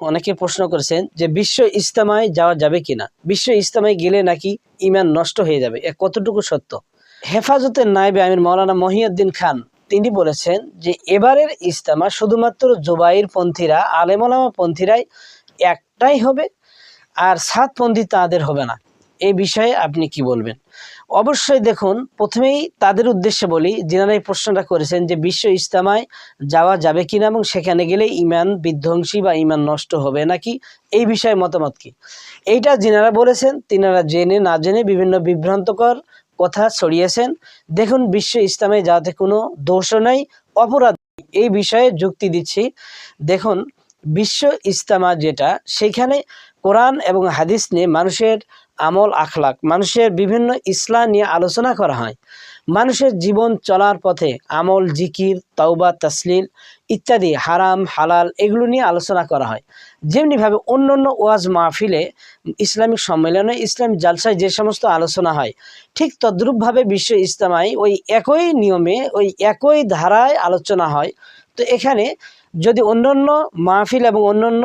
অনেকে প্রশ্ন করেছেন যে বিশ্ব ইস্তেমায় যাওয়া যাবে কিনা? বিশ্ব ইস্তেমায় গেলে নাকি ইমান নষ্ট হয়ে যাবে? এ কতটুকু সত্য? হেফাজতের নাইবে আমির মৌলানা মহিউদ্দিন খান, তিনি বলেছেন যে এবারের ইস্তেমা শুধুমাত্র জুবাইর পন্থীরা আলেমলামা পন্থীরাই একটাই হবে, আর সাত পন্থী তাদের হবে না। এই বিষয়ে আপনি কি বলবেন? অবশ্যই দেখুন, প্রথমেই তাদের উদ্দেশ্যে বলি, যিনারা এই প্রশ্নটা করেছেন যে বিশ্ব ইস্তেমায় যাওয়া যাবে কিনা এবং সেখানে গেলে ইমান বিধ্বংসী বা ইমান নষ্ট হবে নাকি, এই বিষয়ে মতামত কি? এইটা যিনারা বলেছেন, তিনারা জেনে না জেনে বিভিন্ন বিভ্রান্তকর কথা ছড়িয়েছেন। দেখুন, বিশ্ব ইসলামে যাতে কোনো দোষও নাই অপরাধ। এই বিষয়ে যুক্তি দিচ্ছি। দেখুন, বিশ্ব ইস্তেমা যেটা, সেখানে কোরআন এবং হাদিস নিয়ে মানুষের আমল, আখলাক। মানুষের বিভিন্ন ইসলাম নিয়ে আলোচনা করা হয়। মানুষের জীবন চলার পথে আমল, জিকির, তওবা, তসলিল ইত্যাদি হারাম, হালাল এগুলো নিয়ে আলোচনা করা হয়। যেমনিভাবে অন্য অন্য ওয়াজ মাহফিলে ইসলামিক সম্মেলনে ইসলাম জালসায় যে সমস্ত আলোচনা হয়, ঠিক তদ্রূপভাবে বিশ্ব ইস্তেমায় ওই একই নিয়মে, ওই একই ধারায় আলোচনা হয়। তো এখানে যদি অন্যান্য মাহফিল এবং অন্যান্য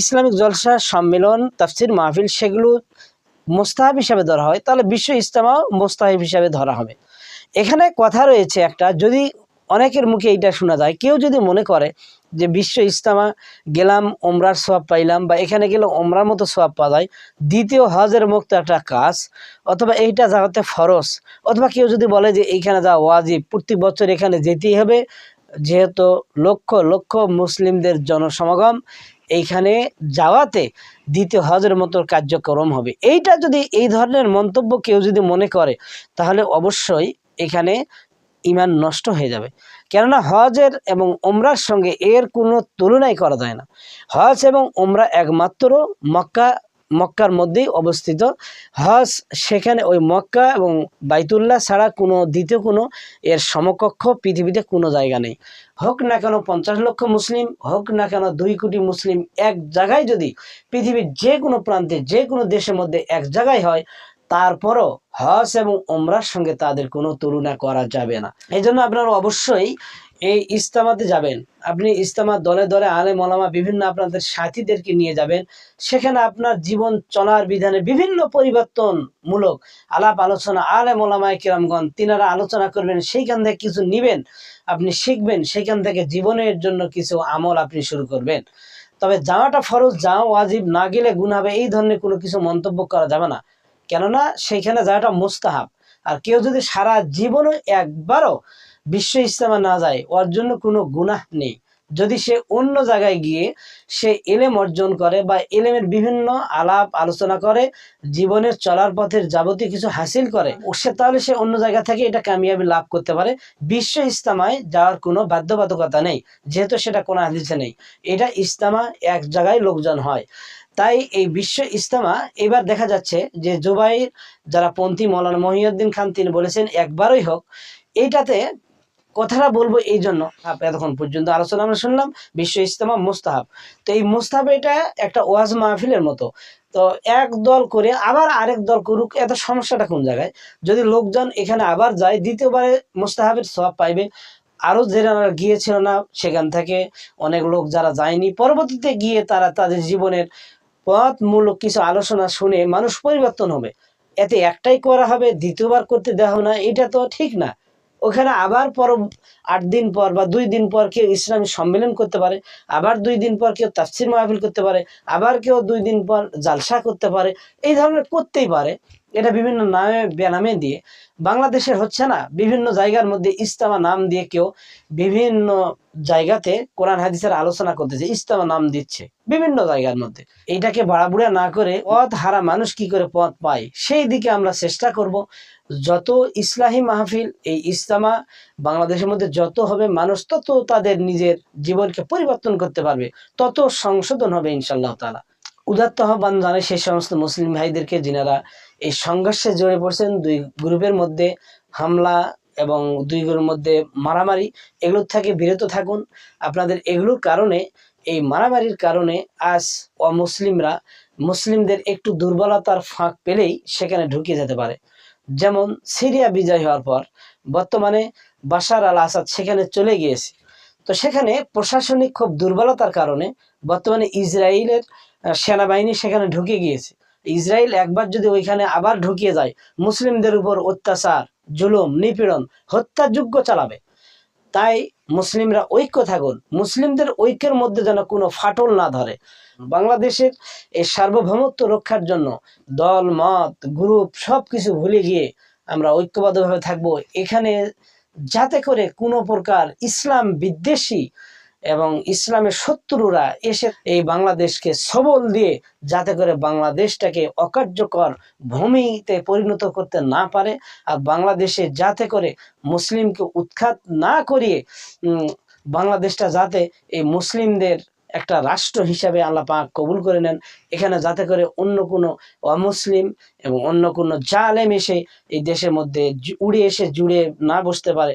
ইসলামিক জলসা সম্মেলন, তাফসির মাহফিল সেগুলো মোস্তাহাব হিসাবে ধরা হয়, তাহলে বিশ্ব ইস্তেমাও মোস্তাহিব হিসাবে ধরা হবে। এখানে কথা রয়েছে একটা, যদি অনেকের মুখে এইটা শোনা যায়, কেউ যদি মনে করে যে বিশ্ব ইস্তেমা গেলাম ওমরার সোয়াব পাইলাম, বা এখানে গেলে ওমরার মতো সোয়াব পাওয়া যায়, দ্বিতীয় হজের মুক্ত একটা কাজ, অথবা এইটা যাওয়াতে ফরজ, অথবা কেউ যদি বলে যে এইখানে যাওয়া ওয়াজিব প্রত্যেক বছর এখানে যেতেই হবে, যেহেতু লক্ষ লক্ষ মুসলিমদের জনসমাগম এইখানে যাওয়াতে দ্বিতীয় হজের মতো কার্যক্রম হবে। এইটা যদি এই ধরনের মন্তব্য কেউ যদি মনে করে, তাহলে অবশ্যই এখানে ইমান নষ্ট হয়ে যাবে। কেননা হজের এবং ওমরার সঙ্গে এর কোনো তুলনাই করা যায় না। হজ এবং ওমরা একমাত্র মক্কা মক্কার মধ্যেই অবস্থিত। হজ সেখানে ওই মক্কা এবং বাইতুল্লাহ ছাড়া কোনো দ্বিতীয় কোনো এর সমকক্ষ পৃথিবীতে কোনো জায়গা নেই। হোক না কেন পঞ্চাশ লক্ষ মুসলিম, হোক না কেন দুই কোটি মুসলিম, এক জায়গায় যদি পৃথিবীর যে কোনো প্রান্তে, যে কোনো দেশের মধ্যে এক জায়গায় হয়, তারপরও হজ এবং ওমরার সঙ্গে তাদের কোনো তুলনা করা যাবে না। এই জন্য আপনারা অবশ্যই এই ইস্তামাতে যাবেন। আপনি ইস্তামা দলে দলে আলে মলামা বিভিন্ন আপনাদের সাথীদেরকে নিয়ে যাবেন। সেখানে আপনার জীবন চলার বিধানে বিভিন্ন পরিবর্তনমূলক আলাপ আলোচনা আলে মোলামায় কিরামগণ তিনারা আলোচনা করবেন, সেইখান থেকে কিছু নিবেন, আপনি শিখবেন সেখান থেকে জীবনের জন্য কিছু আমল আপনি শুরু করবেন। তবে যাওয়াটা ফরজ, যাওয়া ওয়াজিব, না গেলে গুণ হবে, এই ধরনের কোনো কিছু মন্তব্য করা যাবে না। কেননা, সেইখানে যাওয়াটা মুস্তাহাব। আর কেউ যদি সারা জীবনে একবারও বিশ্ব ইস্তেমা না যায়, ওর জন্য কোনো গুনাহ নেই। যদি সে অন্য জায়গায় গিয়ে সে এলেম অর্জন করে বা এলেমের বিভিন্ন আলাপ আলোচনা করে, জীবনের চলার পথের যাবতীয় কিছু হাসিল করে, সে তাহলে সে অন্য জায়গা থেকে এটা কামিয়াবি লাভ করতে পারে। বিশ্ব ইস্তামায় যাওয়ার কোনো বাধ্যবাধকতা নেই, যেহেতু সেটা কোনো হাদিসে নেই। এটা ইস্তামা এক জায়গায় লোকজন হয়। তাই এই বিশ্ব ইস্তামা এবার দেখা যাচ্ছে যে জুবাইর, যারা পন্থী মৌলানা মহিউদ্দিন খান, তিনি বলেছেন, একবারই হোক এইটাতে কথাটা বলব এই জন্য এতক্ষণ পর্যন্ত আলোচনা আমরা শুনলাম, বিশ্ব ইস্তেমা মুস্তাহাব। তো এই মুস্তাহাব এটা একটা ওয়াজ মাহফিলের মতো। তো এক দল করে আবার আরেক দল করুক, এত সমস্যাটা কোন জায়গায়? যদি লোকজন এখানে আবার যায়, দ্বিতীয়বারে মুস্তাহাবের সব পাইবে। আরও যারা গিয়েছিল না সেখান থেকে অনেক লোক যারা যায়নি, পরবর্তীতে গিয়ে তারা তাদের জীবনের পথমূলক কিছু আলোচনা শুনে মানুষ পরিবর্তন হবে। এতে একটাই করা হবে, দ্বিতীয়বার করতে দেওয়া না, এটা তো ঠিক না। ওখানে আবার পর আট দিন পর বা দুই দিন পর কেউ ইসলামী সম্মেলন করতে পারে, আবার দুই দিন পর কেউ তাফসির মাহফিল করতে পারে, আবার কেউ দুই দিন পর জালসা করতে পারে, এই ধরনের করতেই পারে। এটা বিভিন্ন নামে বেনামে দিয়ে। বাংলাদেশের হচ্ছে না, বিভিন্ন জায়গার মধ্যে ইস্তামা নাম দিয়ে কেউ বিভিন্ন জায়গাতে কোরআন হাদিসের আলোচনা করতেছে ইস্তামা নাম দিচ্ছে বিভিন্ন জায়গার মধ্যে। এটাকে বাড়াবুড়া না করে পথ হারা মানুষ কি করে পথ পায়, সেই দিকে আমরা চেষ্টা করব। যত ইসলাহী মাহফিল, এই ইস্তামা বাংলাদেশের মধ্যে যত হবে মানুষ, তত তাদের নিজের জীবনকে পরিবর্তন করতে পারবে, তত সংশোধন হবে ইনশাল্লাহ তালা উদাত্ত আহ্বান জানাই সেই সমস্ত মুসলিম ভাইদেরকে যিনারা এই সংঘর্ষে জড়ে পড়ছেন, দুই গ্রুপের মধ্যে হামলা এবং দুই গ্রুপের মধ্যে মারামারি, এগুলোর থেকে বিরত থাকুন। আপনাদের এগুলোর কারণে, এই মারামারির কারণে আজ অমুসলিমরা মুসলিমদের একটু দুর্বলতার ফাঁক পেলেই সেখানে ঢুকে যেতে পারে। যেমন সিরিয়া বিজয় হওয়ার পর বর্তমানে বাশার আল আসাদ সেখানে চলে গিয়েছে। তো সেখানে প্রশাসনিক খুব দুর্বলতার কারণে বর্তমানে ইসরায়েলের সেনাবাহিনী সেখানে ঢুকে গিয়েছে। ইসরায়েল একবার যদি ওইখানে আবার ঢুকিয়ে যায়, মুসলিমদের উপর অত্যাচার, জুলুম, নিপীড়ন হত্যাযোগ্য চালাবে। তাই মুসলিমরা ঐক্য থাকুন। মুসলিমদের ঐক্যের মধ্যে যেন কোনো ফাটল না ধরে। বাংলাদেশের এই সার্বভৌমত্ব রক্ষার জন্য দল, মত, গ্রুপ সব কিছু ভুলে গিয়ে আমরা ঐক্যবদ্ধভাবে থাকব। এখানে যাতে করে কোনো প্রকার ইসলাম বিদ্বেষী এবং ইসলামের শত্রুরা এসে এই বাংলাদেশকে সবল দিয়ে যাতে করে বাংলাদেশটাকে অকার্যকর ভূমিতে পরিণত করতে না পারে আর বাংলাদেশে যাতে করে মুসলিমকে উৎখাত না করিয়ে বাংলাদেশটা যাতে এই মুসলিমদের একটা রাষ্ট্র হিসাবে আল্লাহ পাক কবুল করে নেন, এখানে যাতে করে অন্য কোনো অমুসলিম এবং অন্য কোনো জালেম এসে এই দেশের মধ্যে উড়ে এসে জুড়ে না বসতে পারে।